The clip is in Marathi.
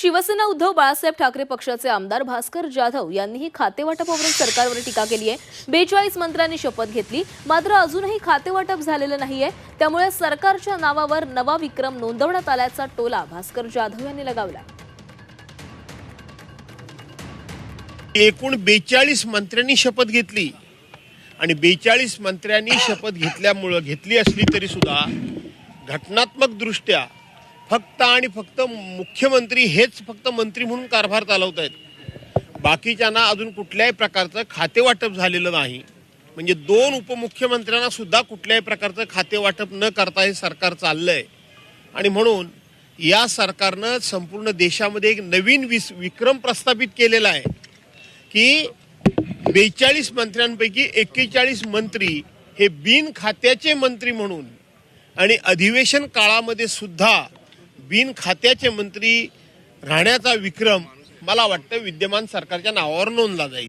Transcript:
शिवसेना उद्धव बाळासाहेब ठाकरे पक्षाचे आमदार भास्कर जाधव यांनीही खातेवाटपावरून सरकारवर टीका केली आहे. बेचाळीस मंत्र्यांनी शपथ घेतली. मात्र अजूनही खातेवाटप झालेलं नाहीये. त्यामुळे सरकारच्या नावावर नवा विक्रम नोंदवण्यात आल्याचा टोला भास्कर जाधव यांनी लगावला. एकूण बेचाळीस मंत्र्यांनी शपथ घेतली. आणि बेचाळीस मंत्र्यांनी शपथ घेतल्यामुळं घेतली असली तरी सुद्धा घटनात्मक दृष्ट्या फक्त आणि फक्त मुख्यमंत्री हेच फक्त मंत्री म्हणून कारभार चालवत आहेत बाकीच्यांना अजून कुठल्याही प्रकारचं खातेवाटप झालेलं नाही. म्हणजे दोन उपमुख्यमंत्र्यांना सुद्धा कुठल्याही प्रकारचं खातेवाटप न करता हे सरकार चाललंय. आणि म्हणून या सरकारनं संपूर्ण देशामध्ये एक नवीन विस विक्रम प्रस्थापित केलेला आहे. की बेचाळीस मंत्र्यांपैकी एक्केचाळीस मंत्री हे बिन खात्याचे मंत्री म्हणून आणि अधिवेशन काळामध्ये सुद्धा बिन खात्याचे मंत्री राहण्याचा विक्रम मला वाटतं विद्यमान सरकारच्या नावावर नोंदला जाईल.